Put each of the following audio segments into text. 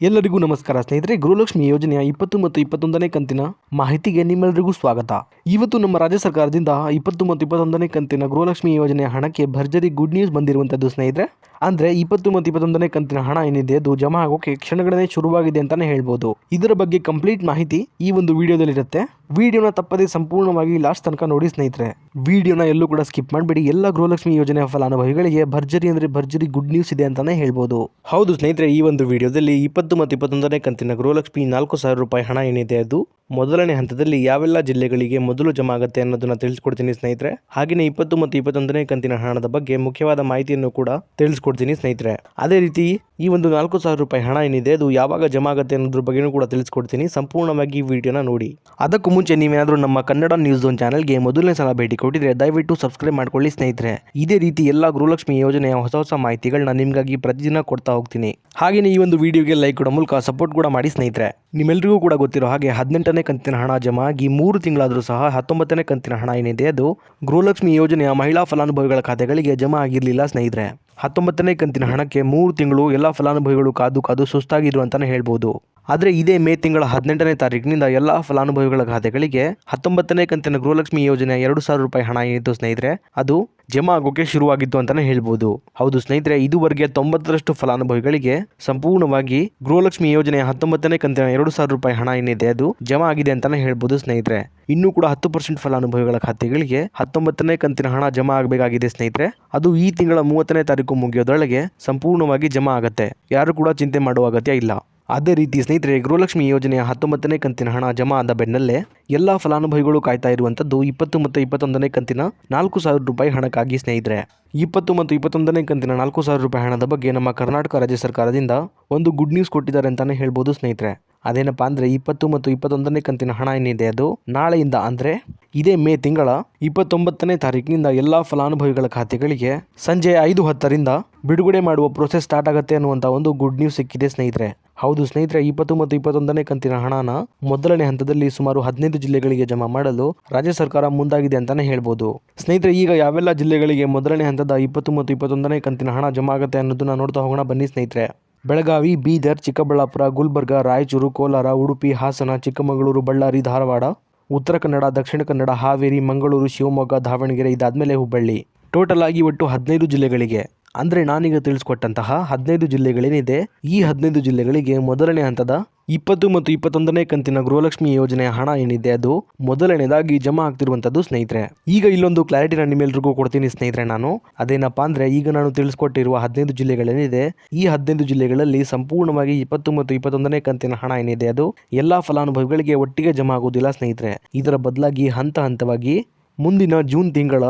ಎಲ್ಲರಿಗೂ ನಮಸ್ಕಾರ ಸ್ನೇಹಿತರೆ, ಗೃಹಲಕ್ಷ್ಮಿ ಯೋಜನೆಯ ಇಪ್ಪತ್ತು ಮತ್ತು ಇಪ್ಪತ್ತೊಂದನೇ ಕಂತಿನ ಮಾಹಿತಿಗೆ ನಿಮ್ಮೆಲ್ಲರಿಗೂ ಸ್ವಾಗತ. ಇವತ್ತು ನಮ್ಮ ರಾಜ್ಯ ಸರ್ಕಾರದಿಂದ ಇಪ್ಪತ್ತು ಮತ್ತು ಇಪ್ಪತ್ತೊಂದನೇ ಕಂತಿನ ಗೃಹಲಕ್ಷ್ಮಿ ಯೋಜನೆಯ ಹಣಕ್ಕೆ ಭರ್ಜರಿ ಗುಡ್ ನ್ಯೂಸ್ ಬಂದಿರುವಂಥದ್ದು ಸ್ನೇಹಿತರೆ. ಅಂದರೆ ಇಪ್ಪತ್ತು ಮತ್ತು ಇಪ್ಪತ್ತೊಂದನೇ ಕಂತಿನ ಹಣ ಏನಿದೆ ಅದು ಜಮಾ ಆಗೋಕೆ ಕ್ಷಣಗಳನ್ನೇ ಶುರುವಾಗಿದೆ ಅಂತಾನೆ ಹೇಳ್ಬೋದು. ಇದರ ಬಗ್ಗೆ ಕಂಪ್ಲೀಟ್ ಮಾಹಿತಿ ಈ ಒಂದು ವಿಡಿಯೋದಲ್ಲಿರುತ್ತೆ. ವಿಡಿಯೋನ ತಪ್ಪದೆ ಸಂಪೂರ್ಣವಾಗಿ ಲಾಸ್ಟ್ ತನಕ ನೋಡಿ ಸ್ನೇಹಿತರೆ. ವಿಡಿಯೋನ ಎಲ್ಲೂ ಕೂಡ ಸ್ಕಿಪ್ ಮಾಡಬೇಡಿ. ಎಲ್ಲ ಗೃಹಲಕ್ಷ್ಮಿ ಯೋಜನೆ ಫಲಾನುಭವಿಗಳಿಗೆ ಭರ್ಜರಿ ಅಂದ್ರೆ ಭರ್ಜರಿ ಗುಡ್ ನ್ಯೂಸ್ ಇದೆ ಅಂತಾನೆ ಹೇಳ್ಬೋದು. ಹೌದು ಸ್ನೇಹಿತರೆ, ಈ ಒಂದು ವಿಡಿಯೋದಲ್ಲಿ ಇಪ್ಪತ್ತು ಮತ್ತು ಇಪ್ಪತ್ತೊಂದನೇ ಕಂತಿನ ಗೃಹಲಕ್ಷ್ಮಿ ನಾಲ್ಕು ಸಾವಿರ ರೂಪಾಯಿ ಹಣ ಏನಿದೆ ಅದು, ಮೊದಲನೇ ಹಂತದಲ್ಲಿ ಯಾವೆಲ್ಲ ಜಿಲ್ಲೆಗಳಿಗೆ ಮೊದಲು ಜಮಾ ಆಗುತ್ತೆ ಅನ್ನೋದನ್ನ ತಿಳಿಸ್ಕೊಡ್ತೀನಿ ಸ್ನೇಹಿತರೆ. ಹಾಗೆಯೇ ಇಪ್ಪತ್ತು ಮತ್ತು ಇಪ್ಪತ್ತೊಂದನೇ ಕಂತಿನ ಹಣದ ಬಗ್ಗೆ ಮುಖ್ಯವಾದ ಮಾಹಿತಿಯನ್ನು ಕೂಡ ತಿಳಿಸ್ಕೊಡ್ತೀನಿ. ಸ್ನೇಹಿತರೆ. ಅದೇ ರೀತಿ ಈ ಒಂದು ನಾಲ್ಕು ಸಾವಿರ ರೂಪಾಯಿ ಹಣ ಏನಿದೆ, ಅದು ಯಾವಾಗ ಜಮಾ ಆಗುತ್ತೆ ಅನ್ನೋದ್ರ ಬಗ್ಗೆನೂ ಕೂಡ ತಿಳಿಸ್ಕೊಡ್ತೀನಿ. ಸಂಪೂರ್ಣವಾಗಿ ಈ ವಿಡಿಯೋನ ನೋಡಿ. ಅದಕ್ಕೂ ಮುಂಚೆ ನೀವೇನಾದರೂ ನಮ್ಮ ಕನ್ನಡ ನ್ಯೂಸ್ ಝೋನ್ ಚಾನಲ್ಗೆ ಮೊದಲನೇ ಸಲ ಭೇಟಿ ಕೊಟ್ಟಿದ್ರೆ ದಯವಿಟ್ಟು ಸಬ್ಸ್ಕ್ರೈಬ್ ಮಾಡ್ಕೊಳ್ಳಿ ಸ್ನೇಹಿತರೆ. ಇದೇ ರೀತಿ ಎಲ್ಲ ಗೃಹಲಕ್ಷ್ಮಿ ಯೋಜನೆಯ ಹೊಸ ಹೊಸ ಮಾಹಿತಿಗಳನ್ನ ನಿಮಗಾಗಿ ಪ್ರತಿದಿನ ಕೊಡ್ತಾ ಹೋಗ್ತೀನಿ. ಹಾಗೆಯೇ ಈ ಒಂದು ವಿಡಿಯೋಗೆ ಲೈಕ್ ಕೊಡೋ ಮೂಲಕ ಸಪೋರ್ಟ್ ಕೂಡ ಮಾಡಿ ಸ್ನೇಹಿತರೆ. ನಿಮ್ಮೆಲ್ಲರಿಗೂ ಕೂಡ ಗೊತ್ತಿರೋ ಹಾಗೆ ಹದಿನೆಂಟನೇ ಕಂತಿನ ಹಣ ಜಮಾ ಆಗಿ ಮೂರು ತಿಂಗಳಾದರೂ ಸಹ ಹತ್ತೊಂಬತ್ತನೇ ಕಂತಿನ ಹಣ ಏನಿದೆ, ಅದು ಗೃಹಲಕ್ಷ್ಮಿ ಯೋಜನೆಯ ಮಹಿಳಾ ಫಲಾನುಭವಿಗಳ ಖಾತೆಗಳಿಗೆ ಜಮಾ ಆಗಿರಲಿಲ್ಲ ಸ್ನೇಹಿತರೆ. ಹತ್ತೊಂಬತ್ತನೇ ಕಂತಿನ ಹಣಕ್ಕೆ ಮೂರು ತಿಂಗಳು ಎಲ್ಲ ಫಲಾನುಭವಿಗಳು ಕಾದು ಕಾದು ಸುಸ್ತಾಗಿದ್ರು ಅಂತಲೇ ಹೇಳ್ಬೋದು. ಆದರೆ ಇದೇ ಮೇ ತಿಂಗಳ ಹದಿನೆಂಟನೇ ತಾರೀಕಿನಿಂದ ಎಲ್ಲ ಫಲಾನುಭವಿಗಳ ಖಾತೆಗಳಿಗೆ ಹತ್ತೊಂಬತ್ತನೇ ಕಂತಿನ ಗೃಹಲಕ್ಷ್ಮಿ ಯೋಜನೆ ಎರಡು ಸಾವಿರ ರೂಪಾಯಿ ಹಣ ಏನಿತ್ತು ಸ್ನೇಹಿತರೆ. ಅದು ಜಮಾ ಆಗೋಕೆ ಶುರುವಾಗಿತ್ತು ಅಂತಾನೆ ಹೇಳ್ಬೋದು. ಹೌದು ಸ್ನೇಹಿತರೆ, ಇದುವರೆಗೆ ತೊಂಬತ್ತರಷ್ಟು ಫಲಾನುಭವಿಗಳಿಗೆ ಸಂಪೂರ್ಣವಾಗಿ ಗೃಹಲಕ್ಷ್ಮಿ ಯೋಜನೆಯ ಹತ್ತೊಂಬತ್ತನೇ ಕಂತಿನ ಎರಡು ಸಾವಿರ ರೂಪಾಯಿ ಹಣ ಏನಿದೆ ಅದು ಜಮಾ ಆಗಿದೆ ಅಂತಾನೆ ಹೇಳ್ಬೋದು ಸ್ನೇಹಿತರೆ. ಇನ್ನೂ ಕೂಡ ಹತ್ತು ಪರ್ಸೆಂಟ್ ಫಲಾನುಭವಿಗಳ ಖಾತೆಗಳಿಗೆ ಹತ್ತೊಂಬತ್ತನೇ ಕಂತಿನ ಹಣ ಜಮಾ ಆಗಬೇಕಾಗಿದೆ ಸ್ನೇಹಿತರೆ. ಅದು ಈ ತಿಂಗಳ ಮೂವತ್ತನೇ ತಾರೀಕು ಮುಗಿಯೋದ್ರೊಳಗೆ ಸಂಪೂರ್ಣವಾಗಿ ಜಮಾ ಆಗುತ್ತೆ. ಯಾರು ಕೂಡ ಚಿಂತೆ ಮಾಡುವ ಅಗತ್ಯ ಇಲ್ಲ. ಅದೇ ರೀತಿ ಸ್ನೇಹಿತರೆ, ಗೃಹಲಕ್ಷ್ಮಿ ಯೋಜನೆಯ ಹತ್ತೊಂಬತ್ತನೇ ಕಂತಿನ ಹಣ ಜಮಾ ಆದ ಬೆನ್ನಲ್ಲೇ ಎಲ್ಲ ಫಲಾನುಭವಿಗಳು ಕಾಯ್ತಾ ಇರುವಂಥದ್ದು ಇಪ್ಪತ್ತು ಮತ್ತು ಇಪ್ಪತ್ತೊಂದನೇ ಕಂತಿನ ನಾಲ್ಕು ಸಾವಿರ ರೂಪಾಯಿ ಹಣಕ್ಕಾಗಿ ಸ್ನೇಹಿತರೆ. ಇಪ್ಪತ್ತು ಮತ್ತು ಇಪ್ಪತ್ತೊಂದನೇ ಕಂತಿನ ನಾಲ್ಕು ಸಾವಿರ ರೂಪಾಯಿ ಹಣದ ಬಗ್ಗೆ ನಮ್ಮ ಕರ್ನಾಟಕ ರಾಜ್ಯ ಸರ್ಕಾರದಿಂದ ಒಂದು ಗುಡ್ ನ್ಯೂಸ್ ಕೊಟ್ಟಿದ್ದಾರೆ ಅಂತಾನೆ ಹೇಳ್ಬೋದು ಸ್ನೇಹಿತರೆ. ಅದೇನಪ್ಪ ಅಂದರೆ ಇಪ್ಪತ್ತು ಮತ್ತು ಇಪ್ಪತ್ತೊಂದನೇ ಕಂತಿನ ಹಣ ಏನಿದೆ ಅದು? ನಾಳೆಯಿಂದ ಅಂದರೆ ಇದೇ ಮೇ ತಿಂಗಳ ಇಪ್ಪತ್ತೊಂಬತ್ತನೇ ತಾರೀಕಿನಿಂದ ಎಲ್ಲ ಫಲಾನುಭವಿಗಳ ಖಾತೆಗಳಿಗೆ ಸಂಜೆ ಐದು ಹತ್ತರಿಂದ ಬಿಡುಗಡೆ ಮಾಡುವ ಪ್ರೋಸೆಸ್ ಸ್ಟಾರ್ಟ್ ಆಗುತ್ತೆ ಅನ್ನುವಂಥ ಒಂದು ಗುಡ್ ನ್ಯೂಸ್ ಸಿಕ್ಕಿದೆ ಸ್ನೇಹಿತರೆ. ಹೌದು ಸ್ನೇಹಿತರೆ, ಇಪ್ಪತ್ತು ಮತ್ತು ಇಪ್ಪತ್ತೊಂದನೇ ಕಂತಿನ ಹಣನ ಮೊದಲನೇ ಹಂತದಲ್ಲಿ ಸುಮಾರು ಹದಿನೈದು ಜಿಲ್ಲೆಗಳಿಗೆ ಜಮಾ ಮಾಡಲು ರಾಜ್ಯ ಸರ್ಕಾರ ಮುಂದಾಗಿದೆ ಅಂತಾನೆ ಹೇಳ್ಬೋದು. ಸ್ನೇಹಿತರೆ, ಈಗ ಯಾವೆಲ್ಲ ಜಿಲ್ಲೆಗಳಿಗೆ ಮೊದಲನೇ ಹಂತದ ಇಪ್ಪತ್ತು ಮತ್ತು ಇಪ್ಪತ್ತೊಂದನೇ ಕಂತಿನ ಹಣ ಜಮಾ ಆಗುತ್ತೆ ಅನ್ನೋದನ್ನ ನೋಡ್ತಾ ಹೋಗೋಣ ಬನ್ನಿ ಸ್ನೇಹಿತರೆ. ಬೆಳಗಾವಿ, ಬೀದರ್, ಚಿಕ್ಕಬಳ್ಳಾಪುರ, ಗುಲ್ಬರ್ಗ, ರಾಯಚೂರು, ಕೋಲಾರ, ಉಡುಪಿ, ಹಾಸನ, ಚಿಕ್ಕಮಗಳೂರು, ಬಳ್ಳಾರಿ, ಧಾರವಾಡ, ಉತ್ತರ ಕನ್ನಡ, ದಕ್ಷಿಣ ಕನ್ನಡ, ಹಾವೇರಿ, ಮಂಗಳೂರು, ಶಿವಮೊಗ್ಗ, ದಾವಣಗೆರೆ ಇದಾದಮೇಲೆ ಹುಬ್ಬಳ್ಳಿ. ಟೋಟಲ್ ಆಗಿ ಒಟ್ಟು ಹದಿನೈದು ಜಿಲ್ಲೆಗಳಿಗೆ. ಅಂದರೆ ನಾನೀಗ ತಿಳಿಸ್ಕೊಟ್ಟಂತಹ ಹದಿನೈದು ಜಿಲ್ಲೆಗಳೇನಿದೆ, ಈ ಹದಿನೈದು ಜಿಲ್ಲೆಗಳಿಗೆ ಮೊದಲನೇ ಹಂತದ ಇಪ್ಪತ್ತು ಮತ್ತು ಇಪ್ಪತ್ತೊಂದನೇ ಕಂತಿನ ಗೃಹಲಕ್ಷ್ಮಿ ಯೋಜನೆಯ ಹಣ ಏನಿದೆ ಅದು? ಮೊದಲನೇದಾಗಿ ಜಮಾ ಆಗ್ತಿರುವಂಥದ್ದು ಸ್ನೇಹಿತರೆ. ಈಗ ಇಲ್ಲೊಂದು ಕ್ಲಾರಿಟಿನ ನಿಮ್ಮೆಲ್ರಿಗೂ ಕೊಡ್ತೀನಿ ಸ್ನೇಹಿತರೆ ನಾನು. ಅದೇನಪ್ಪ ಅಂದರೆ ಈಗ ನಾನು ತಿಳಿಸ್ಕೊಟ್ಟಿರುವ ಹದಿನೈದು ಜಿಲ್ಲೆಗಳೇನಿದೆ, ಈ ಹದಿನೈದು ಜಿಲ್ಲೆಗಳಲ್ಲಿ ಸಂಪೂರ್ಣವಾಗಿ ಇಪ್ಪತ್ತು ಮತ್ತು ಇಪ್ಪತ್ತೊಂದನೇ ಕಂತಿನ ಹಣ ಏನಿದೆ ಅದು? ಎಲ್ಲ ಫಲಾನುಭವಿಗಳಿಗೆ ಒಟ್ಟಿಗೆ ಜಮಾ ಆಗುವುದಿಲ್ಲ ಸ್ನೇಹಿತರೆ. ಇದರ ಬದಲಾಗಿ ಹಂತ ಹಂತವಾಗಿ ಮುಂದಿನ ಜೂನ್ ತಿಂಗಳ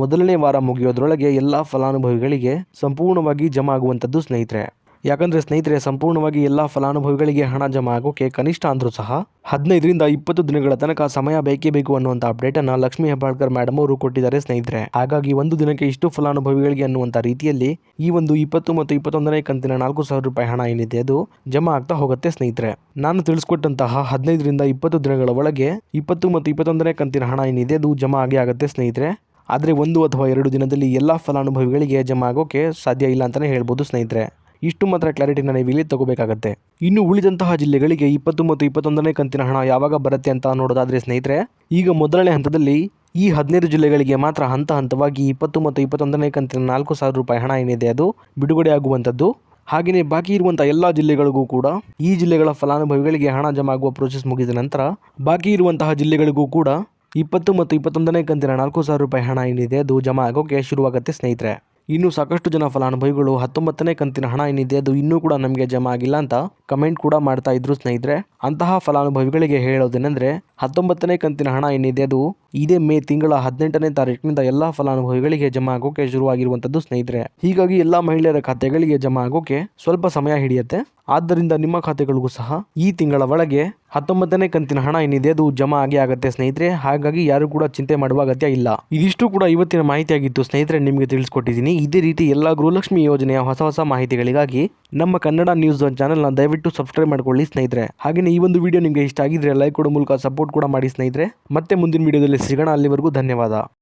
ಮೊದಲನೇ ವಾರ ಮುಗಿಯೋದ್ರೊಳಗೆ ಎಲ್ಲ ಫಲಾನುಭವಿಗಳಿಗೆ ಸಂಪೂರ್ಣವಾಗಿ ಜಮಾ ಆಗುವಂಥದ್ದು ಸ್ನೇಹಿತರೆ. ಯಾಕಂದರೆ ಸ್ನೇಹಿತರೆ, ಸಂಪೂರ್ಣವಾಗಿ ಎಲ್ಲ ಫಲಾನುಭವಿಗಳಿಗೆ ಹಣ ಜಮಾ ಆಗೋಕೆ ಕನಿಷ್ಠ ಅಂದರೂ ಸಹ ಹದಿನೈದರಿಂದ ಇಪ್ಪತ್ತು ದಿನಗಳ ತನಕ ಸಮಯ ಬೇಕೇ ಬೇಕು ಅನ್ನುವಂಥ ಅಪ್ಡೇಟನ್ನು ಲಕ್ಷ್ಮೀ ಹೆಬ್ಬಾಳ್ಕರ್ ಮೇಡಮ್ ಅವರು ಕೊಟ್ಟಿದ್ದಾರೆ ಸ್ನೇಹಿತರೆ. ಹಾಗಾಗಿ ಒಂದು ದಿನಕ್ಕೆ ಇಷ್ಟು ಫಲಾನುಭವಿಗಳಿಗೆ ಅನ್ನುವಂಥ ರೀತಿಯಲ್ಲಿ ಈ ಒಂದು ಇಪ್ಪತ್ತು ಮತ್ತು ಇಪ್ಪತ್ತೊಂದನೇ ಕಂತಿನ ನಾಲ್ಕು ಸಾವಿರ ರೂಪಾಯಿ ಹಣ ಏನಿದೆ, ಅದು ಜಮಾ ಆಗ್ತಾ ಹೋಗುತ್ತೆ ಸ್ನೇಹಿತರೆ. ನಾನು ತಿಳಿಸ್ಕೊಟ್ಟಂತಹ ಹದಿನೈದರಿಂದ ಇಪ್ಪತ್ತು ದಿನಗಳ ಒಳಗೆ ಇಪ್ಪತ್ತು ಮತ್ತು ಇಪ್ಪತ್ತೊಂದನೇ ಕಂತಿನ ಹಣ ಏನಿದೆ, ಅದು ಜಮಾ ಆಗೇ ಆಗುತ್ತೆ ಸ್ನೇಹಿತರೆ. ಆದರೆ ಒಂದು ಅಥವಾ ಎರಡು ದಿನದಲ್ಲಿ ಎಲ್ಲ ಫಲಾನುಭವಿಗಳಿಗೆ ಜಮಾ ಆಗೋಕೆ ಸಾಧ್ಯ ಇಲ್ಲ ಅಂತಲೇ ಹೇಳ್ಬೋದು ಸ್ನೇಹಿತರೆ. ಇಷ್ಟು ಮಾತ್ರ ಕ್ಲಾರಿಟಿನ ನೀವು ಇಲ್ಲಿ ತಗೋಬೇಕಾಗತ್ತೆ. ಇನ್ನು ಉಳಿದಂತಹ ಜಿಲ್ಲೆಗಳಿಗೆ ಇಪ್ಪತ್ತು ಮತ್ತು ಇಪ್ಪತ್ತೊಂದನೇ ಕಂತಿನ ಹಣ ಯಾವಾಗ ಬರುತ್ತೆ ಅಂತ ನೋಡೋದಾದ್ರೆ ಸ್ನೇಹಿತರೆ, ಈಗ ಮೊದಲನೇ ಹಂತದಲ್ಲಿ ಈ ಹದಿನೈದು ಜಿಲ್ಲೆಗಳಿಗೆ ಮಾತ್ರ ಹಂತ ಹಂತವಾಗಿ ಇಪ್ಪತ್ತು ಮತ್ತು ಇಪ್ಪತ್ತೊಂದನೇ ಕಂತಿನ ನಾಲ್ಕು ಸಾವಿರ ರೂಪಾಯಿ ಹಣ ಏನಿದೆ ಅದು ಬಿಡುಗಡೆ ಆಗುವಂಥದ್ದು. ಹಾಗೆಯೇ ಬಾಕಿ ಇರುವಂಥ ಎಲ್ಲ ಜಿಲ್ಲೆಗಳಿಗೂ ಕೂಡ ಈ ಜಿಲ್ಲೆಗಳ ಫಲಾನುಭವಿಗಳಿಗೆ ಹಣ ಜಮಾ ಆಗುವ ಪ್ರೋಸೆಸ್ ಮುಗಿದ ನಂತರ ಬಾಕಿ ಇರುವಂತಹ ಜಿಲ್ಲೆಗಳಿಗೂ ಕೂಡ ಇಪ್ಪತ್ತು ಮತ್ತು ಇಪ್ಪತ್ತೊಂದನೇ ಕಂತಿನ ನಾಲ್ಕು ಸಾವಿರ ರೂಪಾಯಿ ಹಣ ಏನಿದೆ ಅದು ಜಮಾ ಆಗೋಕ್ಕೆ ಶುರುವಾಗುತ್ತೆ ಸ್ನೇಹಿತರೆ. ಇನ್ನು ಸಾಕಷ್ಟು ಜನ ಫಲಾನುಭವಿಗಳು ಹತ್ತೊಂಬತ್ತನೇ ಕಂತಿನ ಹಣ ಏನಿದೆ ಅದು ಇನ್ನೂ ಕೂಡ ನಮಗೆ ಜಮಾ ಆಗಿಲ್ಲ ಅಂತ ಕಮೆಂಟ್ ಕೂಡ ಮಾಡ್ತಾ ಇದ್ರು ಸ್ನೇಹಿತರೆ. ಅಂತಹ ಫಲಾನುಭವಿಗಳಿಗೆ ಹೇಳೋದೇನೆಂದರೆ ಹತ್ತೊಂಬತ್ತನೇ ಕಂತಿನ ಹಣ ಏನಿದೆ ಅದು ಇದೇ ಮೇ ತಿಂಗಳ ಹದಿನೆಂಟನೇ ತಾರೀಕಿನಿಂದ ಎಲ್ಲ ಫಲಾನುಭವಿಗಳಿಗೆ ಜಮಾ ಆಗೋಕೆ ಶುರುವಾಗಿರುವಂಥದ್ದು ಸ್ನೇಹಿತರೆ. ಹೀಗಾಗಿ ಎಲ್ಲ ಮಹಿಳೆಯರ ಖಾತೆಗಳಿಗೆ ಜಮಾ ಆಗೋಕೆ ಸ್ವಲ್ಪ ಸಮಯ ಹಿಡಿಯುತ್ತೆ. ಆದ್ದರಿಂದ ನಿಮ್ಮ ಖಾತೆಗಳಿಗೂ ಸಹ ಈ ತಿಂಗಳ ಒಳಗೆ ಹತ್ತೊಂಬತ್ತನೇ ಕಂತಿನ ಹಣ ಏನಿದೆ ಅದು ಜಮಾ ಆಗಿ ಆಗುತ್ತೆ ಸ್ನೇಹಿತರೆ. ಹಾಗಾಗಿ ಯಾರು ಕೂಡ ಚಿಂತೆ ಮಾಡುವ ಅಗತ್ಯ ಇಲ್ಲ. ಇದಿಷ್ಟು ಕೂಡ ಇವತ್ತಿನ ಮಾಹಿತಿಯಾಗಿತ್ತು ಸ್ನೇಹಿತರೆ. ನಿಮಗೆ ತಿಳಿಸ್ಕೊಟ್ಟಿದ್ದೀನಿ. ಇದೇ ರೀತಿ ಎಲ್ಲ ಗೃಹಲಕ್ಷ್ಮಿ ಯೋಜನೆಯ ಹೊಸ ಹೊಸ ಮಾಹಿತಿಗಳಿಗಾಗಿ ನಮ್ಮ ಕನ್ನಡ ನ್ಯೂಸ್ ಚಾನಲ್ನ ದಯವಿಟ್ಟು ಸಬ್ಸ್ಕ್ರೈಬ್ ಮಾಡ್ಕೊಳ್ಳಿ ಸ್ನೇಹಿತರೆ. ಹಾಗೆಯೇ ಈ ಒಂದು ವಿಡಿಯೋ ನಿಮಗೆ ಇಷ್ಟ ಆಗಿದ್ರೆ ಲೈಕ್ ಕೊಡೋ ಮೂಲಕ ಸಪೋರ್ಟ್ ಕೂಡ ಮಾಡಿ ಸ್ನೇಹಿತರೆ. ಮತ್ತೆ ಮುಂದಿನ ವಿಡಿಯೋದಲ್ಲಿ ಸಿಗೋಣ ಅಲ್ಲಿವರೆಗೂ ಧನ್ಯವಾದ.